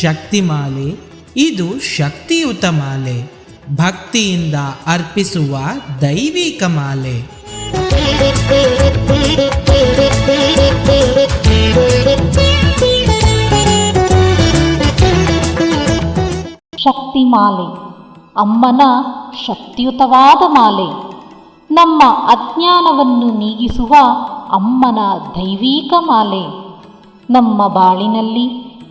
ಶಕ್ತಿಮಾಲೆ. ಇದು ಶಕ್ತಿಯುತ ಮಾಲೆ. ಭಕ್ತಿಯಿಂದ ಅರ್ಪಿಸುವ ದೈವಿಕ ಮಾಲೆ. ಶಕ್ತಿ ಮಾಲೆ ಅಮ್ಮನ ಶಕ್ತಿಯುತವಾದ ಮಾಲೆ. ನಮ್ಮ ಅಜ್ಞಾನವನ್ನು ನೀಗಿಸುವ ಅಮ್ಮನ ದೈವಿಕ ಮಾಲೆ. ನಮ್ಮ ಬಾಳಿನಲ್ಲಿ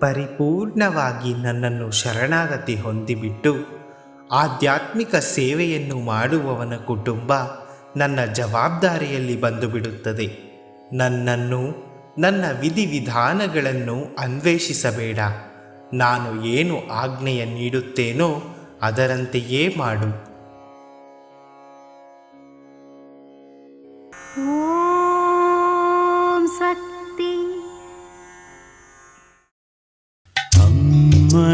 ಪರಿಪೂರ್ಣವಾಗಿ ನನ್ನನ್ನು ಶರಣಾಗತಿ ಹೊಂದಿಬಿಟ್ಟು ಆಧ್ಯಾತ್ಮಿಕ ಸೇವೆಯನ್ನು ಮಾಡುವವನ ಕುಟುಂಬ ನನ್ನ ಜವಾಬ್ದಾರಿಯಲ್ಲಿ ಬಂದು ಬಿಡುತ್ತದೆ ನನ್ನನ್ನು, ನನ್ನ ವಿಧಿವಿಧಾನಗಳನ್ನು ಅನ್ವೇಷಿಸಬೇಡ. ನಾನು ಏನು ಆಜ್ಞೆಯ ನೀಡುತ್ತೇನೋ ಅದರಂತೆಯೇ ಮಾಡು.